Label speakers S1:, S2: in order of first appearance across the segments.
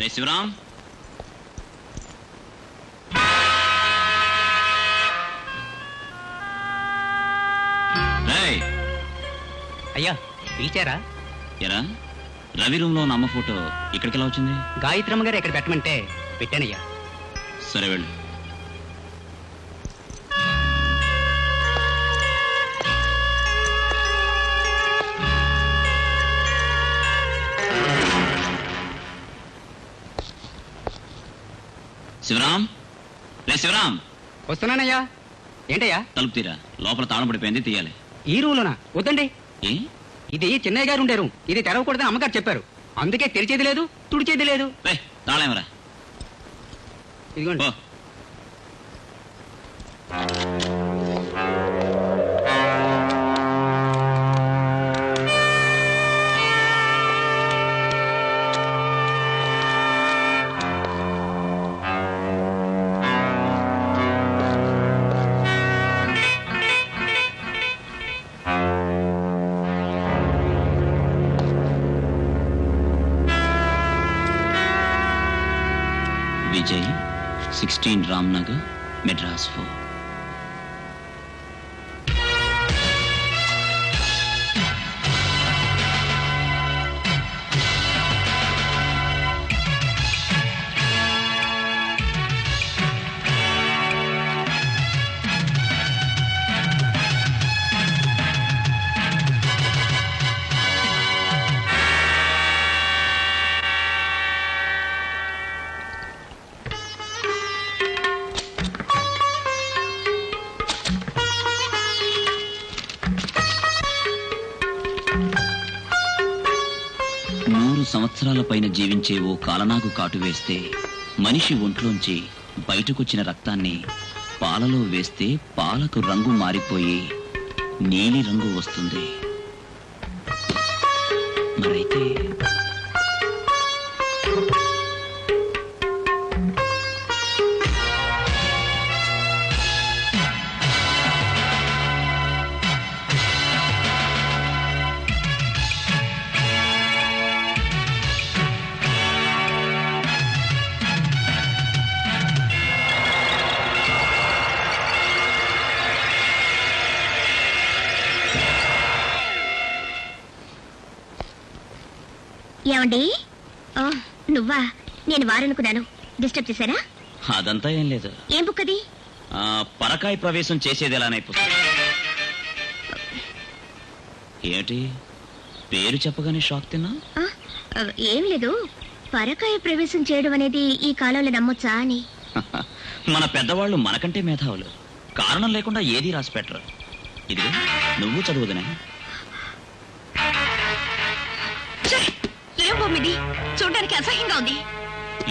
S1: రే శివరాం రేయ్,
S2: అయ్యా పిలిచారా?
S1: ఎరా రవి రూమ్లో ఉన్న అమ్మ ఫోటో ఇక్కడికి ఎలా వచ్చింది?
S2: గాయత్రమ్మ గారు ఇక్కడ పెట్టమంటే పెట్టానయ్యా.
S1: సరే వెళ్ళు. శివరాం రే శివరాం
S2: వస్తున్నానయ్యా. ఏంటయ్యా?
S1: తలుపు తీరా లోపల తాళం పడిపోయింది తీయాలి.
S2: ఈ రూమ్లోనా? వద్దండి.
S1: ఏ?
S2: ఇది చిన్నయ్య గారు ఉండారు. ఇది తెరవకూడదని అమ్మగారు చెప్పారు. అందుకే తెరిచేది లేదు తుడిచేది లేదు.
S1: రే తాళం రా
S2: ఇదిగోండి.
S1: ఓ विजयी 16 रामनगर मेड्रास फोर పైన జీవించే ఓ కాలనాగు కాటు వేస్తే మనిషి ఒంట్లోంచి బయటకొచ్చిన రక్తాన్ని పాలలో వేస్తే పాలకు రంగు మారిపోయి నీలి రంగు వస్తుంది. మరైతే
S3: ఏమండి? ఓ నువ్వా? నేను వారనుకున్నాను. డిస్టర్బ్ చేశారా?
S1: అదంతా ఏం లేదు.
S3: ఏం బుక్ అది?
S1: ఆ, పరకాయ ప్రవేశం చేసేది ఎలానే పుస్తకం. ఏమిటి పేరు చెప్పగానే షాక్ తిన్నా?
S3: ఆ, ఆ, ఏం లేదు. పరకాయ ప్రవేశం చేయడం అనేది ఈ కాలంలో నమ్మొచ్చా అని.
S1: మన పెద్దవాళ్ళు మనకంటే మేధావులు. కారణం లేకుండా ఏది రాసి పెట్టరు. ఇదిగో నువ్వు చదువుదనే.
S3: చూడడానికి అసహ్యంగా ఉంది.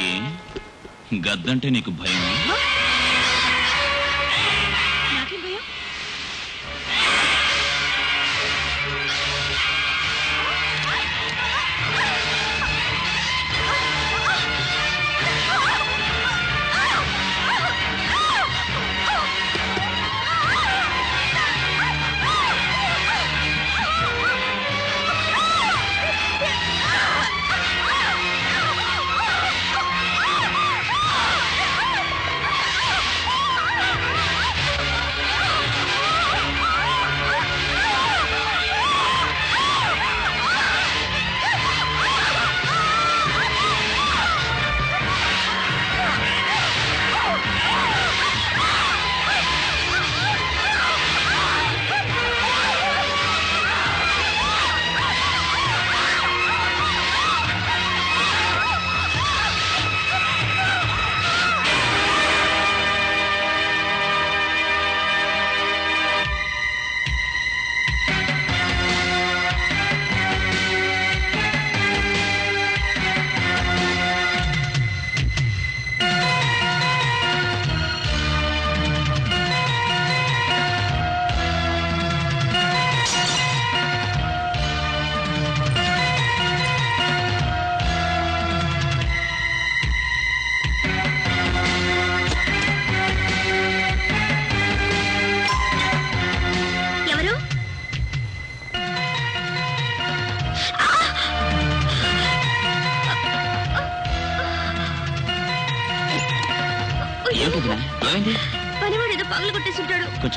S1: ఏ? గద్దంటే నీకు భయం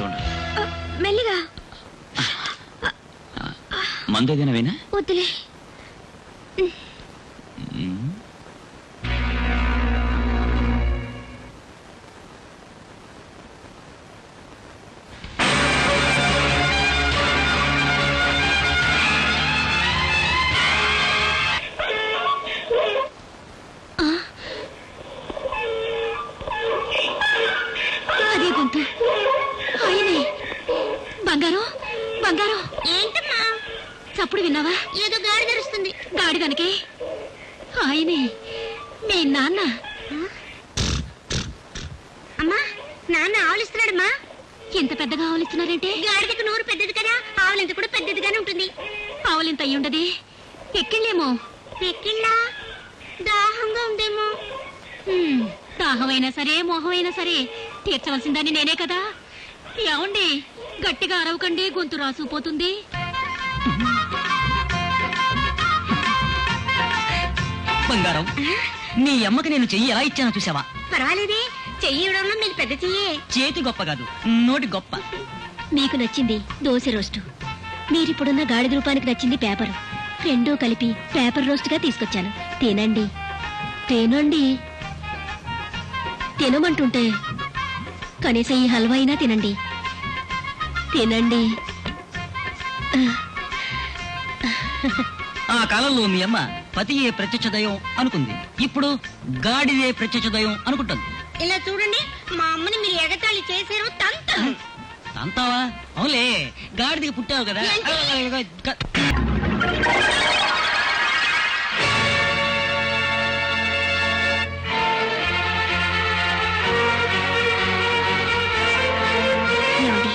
S3: ఆ, మెల్లిగా.
S1: మందు ఏదైనా వేనా
S3: వద్దులే. ఏదో గాడి తెరుస్తుంది. గాడి కనుకే ఆయనే. మీ నాన్న. అమ్మా నాన్న ఆవులిస్తున్నాడమ్మా. ఎంత పెద్దగా ఆవులిస్తున్నారంటే? గాడిదకు నోరు పెద్దది కదా ఆవులింత కూడా పెద్దదిగానే ఉంటుంది. ఆవులింత అయి ఉండదు. ఎక్కిళ్ళేమో. ఎక్కిళ్ళా? దాహంగా ఉందేమో. హ్మ్, దాహమైనా సరే మోహమైనా సరే తీర్చవలసిందని నేనే కదా. ఏమండి గట్టిగా అరవకండి గొంతు రాసుకుపోతుంది.
S4: బంగారం. నీ అమ్మకి నేను చెయ్యి ఎలా ఇచ్చానో చూసావా?
S3: పర్వాలేదే చెయ్యి ఇవ్వడంలో మీరు పెద్ద చెయ్యే.
S4: చేతి గొప్ప కాదు నోటి గొప్ప.
S3: మీకు నచ్చింది దోశ రోస్టు. మీరిప్పుడున్న గాడిద రూపానికి నచ్చింది పేపరు. రెండూ కలిపి పేపర్ రోస్ట్గా తీసుకొచ్చాను. తినండి. తినండి. తినమంటుంటే కనీసం ఈ హల్వా అయినా తినండి. తినండి.
S4: ఆ కాలంలో మీ అమ్మ పతియే ప్రత్యక్ష దయం అనుకుంది. ఇప్పుడు గాడిదే ప్రత్యక్ష దయం అనుకుంటుంది.
S3: ఇలా చూడండి మా అమ్మని మీరు ఎగతాళి చేశారు తంత.
S4: అంతావా అవులే గాడిదకి పుట్టావు కదా.
S3: ఏమండి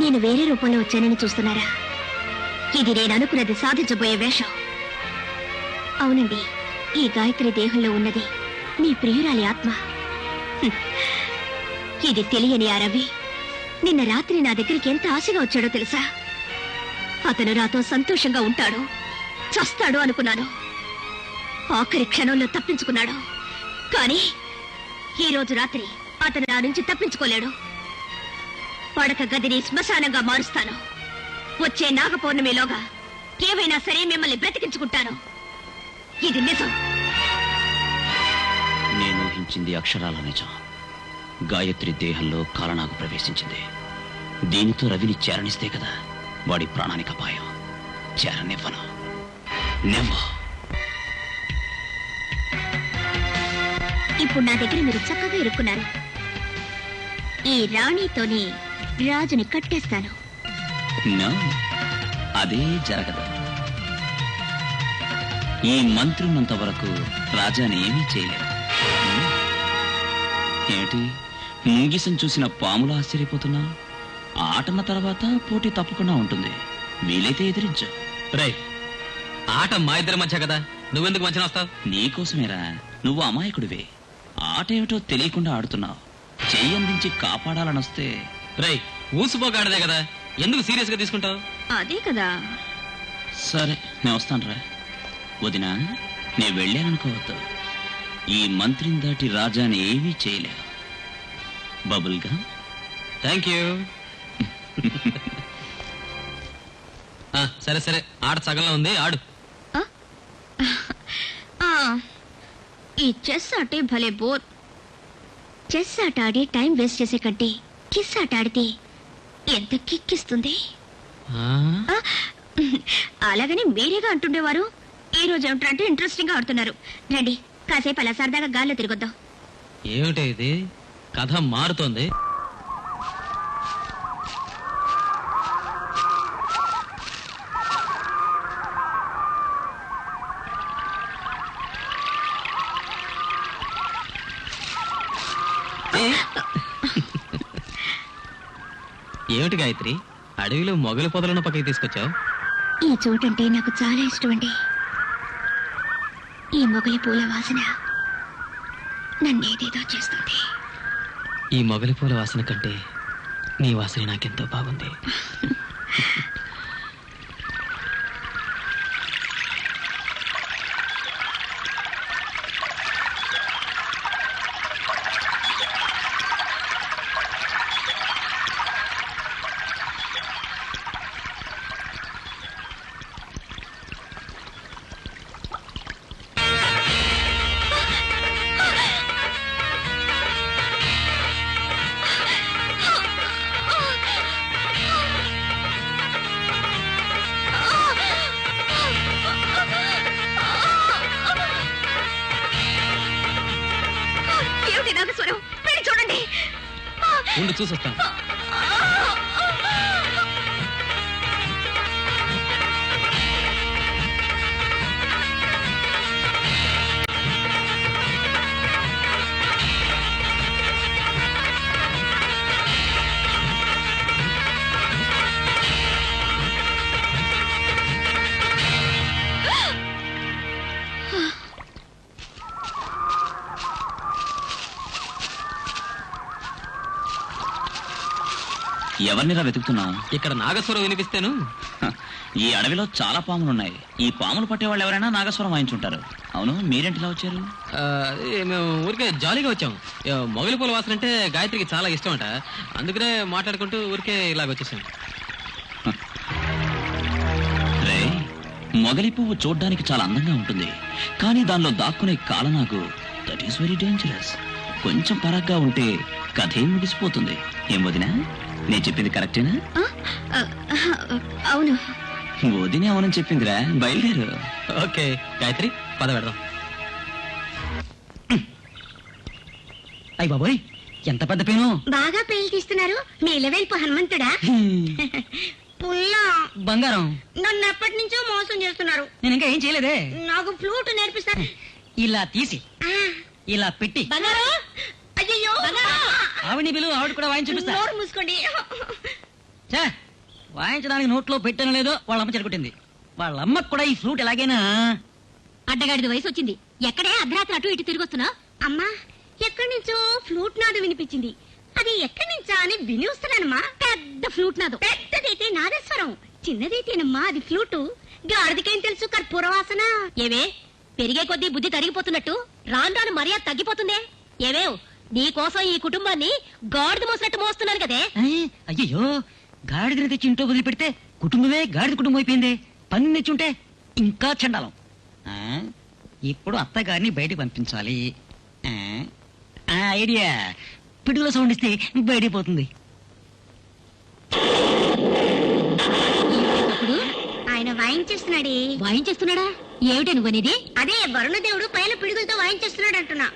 S3: నేను వేరే రూపంలో వచ్చానని చూస్తున్నారా? ఇది నేను అనుకున్నది సాధించబోయే వేషం. అవునండి. ఈ గాయత్రి దేహంలో ఉన్నది మీ ప్రియురాలి ఆత్మ. ఇది తెలియని ఆ రవి నిన్న రాత్రి నా దగ్గరికి ఎంత ఆశగా వచ్చాడో తెలుసా? అతను నాతో సంతోషంగా ఉంటాడు చస్తాడు అనుకున్నాను. ఆఖరి క్షణంలో తప్పించుకున్నాడు. కానీ ఈ రోజు రాత్రి అతను నా నుంచి తప్పించుకోలేడు. పడక గదిని శ్మశానంగా మారుస్తాను. వచ్చే నాగపౌర్ణమిలోగా ఏవైనా సరే మిమ్మల్ని బ్రతికించుకుంటాను. ఇది నిజం.
S1: నేను ఊహించింది అక్షరాల నిజం. గాయత్రి దేహంలో కాలనాగు ప్రవేశించింది. దీనితో రవిని చేరనిస్తే కదా వాడి ప్రాణానికి అపాయం. చేరనివ్వను. నెవ్వ.
S3: ఇప్పుడు నా దగ్గర మీరు చక్కగా ఇరుక్కున్నారు. ఈ రాణితోని రాజుని కట్టేస్తాను.
S1: అదే జరగదు. ఈ మంత్రి ఉన్నంత వరకు రాజాని ఏమీ చేయలేరు హ్మ్? ఏమిటి? ముంగిసం చూసిన పాములు ఆశ్చర్యపోతున్నా? ఆటన్న తర్వాత పోటీ తప్పకుండా ఉంటుంది. వీలైతే ఎదిరించు.
S2: రై ఆట మా ఇద్దరి మధ్య కదా? నువ్వెందుకు మంచి వస్తావు?
S1: నీకోసమేరా నువ్వు అమాయకుడివే. ఆట ఏమిటో తెలియకుండా ఆడుతున్నావు. చెయ్యి అందించి కాపాడాలనొస్తే.
S2: రై ఊసిపోగాడదే కదా? ఎందుకు సీరియస్గా తీసుకుంటావు?
S3: అదే కదా.
S1: సరే నేను వస్తానురా. వదినా నేను వెళ్ళాననుకోవద్దు. ఈ మంత్రిని దాటి రాజాని ఏమీ చేయలేవు బబుల్గా?
S2: Thank you. ఆ, సరే సరే. ఆట సగంలో ఉంది ఆడు.
S3: ఆ, ఈ చెస్ ఆటే భలే బోర్. చెస్ ఆట ఆడి టైం వేస్ట్ చేసే కంటే కిస్ ఆట ఆడితే ఎంత కిక్కిస్తుంది అలాగని మీరేగా అంటుండేవారు? ఈ రోజు ఏమిటంటే ఇంట్రెస్టింగ్గా ఆడుతున్నారు. రండి కాసేపు అలా సరదాగా గాల్లో తిరగొద్దాం.
S2: ఏమిటి ఇది? కథ మారుతోంది? ఏమిటి గాయత్రి? అడవిలో మొగలి పొదలను పక్కకి తీసుకొచ్చావు?
S3: ఈ చోటంటే నాకు చాలా ఇష్టం అండి ఈ మొగలి పూల వాసన నన్నేదేదో చేస్తుంది.
S2: ఈ మొగలి పూల వాసన కంటే నీ వాసన నాకెంతో బాగుంది. చూడండి.
S5: ఉండి చూసొస్తాను.
S1: ఎవరినిరా వెతుకుతున్నావు?
S5: ఇక్కడ నాగస్వరం వినిపిస్తేను.
S1: ఈ అడవిలో చాలా పాములు ఉన్నాయి ఈ పాములు పట్టేవాళ్ళు ఎవరైనా నాగస్వరం వాయించుంటారు. అవును మీరేంటిలా వచ్చారు?
S5: మేము ఊరికే జాలీగా వచ్చాం. ఏ, మొగలి పూల వాసన అంటే గాయత్రికి చాలా ఇష్టం అంట అందుకనే మాట్లాడుకుంటూ ఊరికే ఇలాగ వచ్చేసాం.
S1: మొగలి పువ్వు చూడ్డానికి చాలా అందంగా ఉంటుంది. కానీ దానిలో దాక్కునే కాలనాగు దట్ ఈస్ వెరీ డేంజరస్ కొంచెం పరాగ్గా ఉంటే కథే ముగిసిపోతుంది. ఏం వదినా? నేను చెప్పింది కరెక్టేనా?
S6: అవును.
S1: వదినే అవునని చెప్పిందిరా. బయలుదేరు.
S5: ఓకే గాయత్రి పద పెడదాం
S4: అయ్య బాబోయ్ ఎంత పెద్ద పేను?
S6: బాగా పేలు తీస్తున్నారు. మీ లెవెల్పు హనుమంతుడా? పుల్లా.
S4: బంగారం.
S6: నన్ను ఎప్పటి నుంచో మోసం చేస్తున్నారు.
S4: నేను ఇంకా ఏం చేయలేదే?
S6: నాకు ఫ్లూట్ నేర్పిస్తారు.
S4: ఇలా తీసి ఇలా పెట్టి.
S6: బంగారం! అయ్యో
S4: ఆవిడ బిలు ఆవిడ కూడా వాయించి చూపిస్తా.
S6: నోరు మూసుకోండి.
S4: వాయించడానికి నోట్లో పెట్టాను లేదో వాళ్ళ అమ్మ చెడగొట్టింది. వాళ్ళ అమ్మకు కూడా ఈ ఫ్లూట్ ఎలాగైనా.
S6: అడ్డగాడిది వయసు వచ్చింది. ఎక్కడే అర్ధరాత్రి అటు ఇటు తిరిగొస్తున్నా? అమ్మా ఎక్కడి నుంచో ఫ్లూట్ నాదు వినిపించింది. అది ఎక్కడి నుంచా అని విని వస్తున్నానమ్మా. పెద్ద ఫ్లూట్ నాదు. పెద్దదైతే నాదస్వరం. చిన్నదైతేనమ్మా అది ఫ్లూటు గాడిదికేం తెలుసు కర్పూర వాసన ఏవే పెరిగే కొద్దీ బుద్ధి తరిగిపోతున్నట్టు రాను రాను మర్యాద తగ్గిపోతుందే. ఏవేవ్ నీ కోసం ఈ కుటుంబాన్ని గాడిద మోసినట్టు మోస్తున్నాను కదే.
S4: అయ్యయ్యో గాడిదని తెచ్చి ఇంట్లో వదిలిపెడితే కుటుంబమే గాడిద కుటుంబం అయిపోయింది. పని తెచ్చుంటే ఇంకా చండాలం. ఆ, ఇప్పుడు అత్తగారిని బయటికి పంపించాలి. ఆ, ఆ ఐడియా. పిడుగుల సౌండ్ ఇస్తే బయటికి పోతుంది.
S6: ఆయన వాయించేస్తున్నాడే. వాయించేస్తున్నాడా? ఏమిటి నువ్వనేది? అదే వరుణదేవుడు పైన పిడుగులతో వాయించేస్తున్నాడు అంటున్నా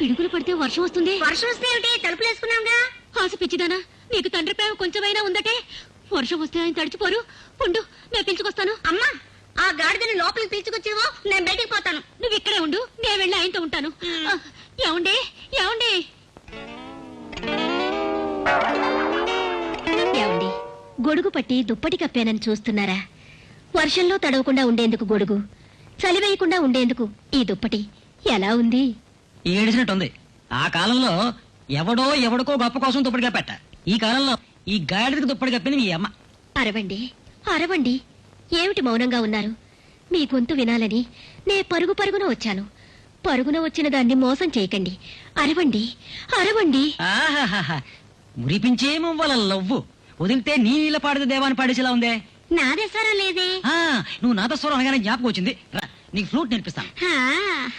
S6: పిడుగులు పడితే వర్షం వస్తుంది. వర్షం వస్తే ఏమిటి? తలుపులు వేసుకున్నాంగా ఆశ పిచ్చిదానా నీకు తండ్రి ప్రేమ కొంచెమైనా ఉందటే? వర్షం వస్తే ఆయన తడిచిపోరు. ఉండు నేను పిలుచుకొస్తాను. అమ్మా ఆ గాడిదని లోపలికి పిలుచుకొచ్చేవో నేను బయటికి పోతాను. నువ్వు ఇక్కడే ఉండు నేను వెళ్ళి ఆయనతో ఉంటాను. ఆ, ఏమండి? ఏమండి? ఏమండి? గొడుగు పట్టి దుప్పటి కప్పానని చూస్తున్నారా? వర్షంలో తడవకుండా ఉండేందుకు గొడుగు చలి వేయకుండా ఉండేందుకు ఈ దుప్పటి ఎలా ఉంది?
S4: ఏడిసినట్టుంది. ఆ కాలంలో ఎవడో ఎవడికో గొప్ప కోసం దుప్పటిగా పెట్ట ఈ కాలంలో ఈ గాడిదకి దుప్పటి కప్పింది మీ అమ్మ.
S6: అరవండి అరవండి. ఏమిటి మౌనంగా ఉన్నారు? మీ గొంతు వినాలని నే పరుగు పరుగున వచ్చాను. పరుగున వచ్చిన దాన్ని మోసం చేయకండి. అరవండి అరవండి.
S4: ఆహాహాహా. మురిపించే మువ్వల లవ్వు. వదిలితే నీ నీళ్ళ పాడితే దేవాన్ని పాడేసేలా ఉందే?
S6: నాదేశారం లేదే.
S4: ఆ, నువ్వు నాదస్వరం అనగానే జ్ఞాపకం వచ్చింది. రా నీకు ఫ్లూట్ నేర్పిస్తాను.
S6: హా.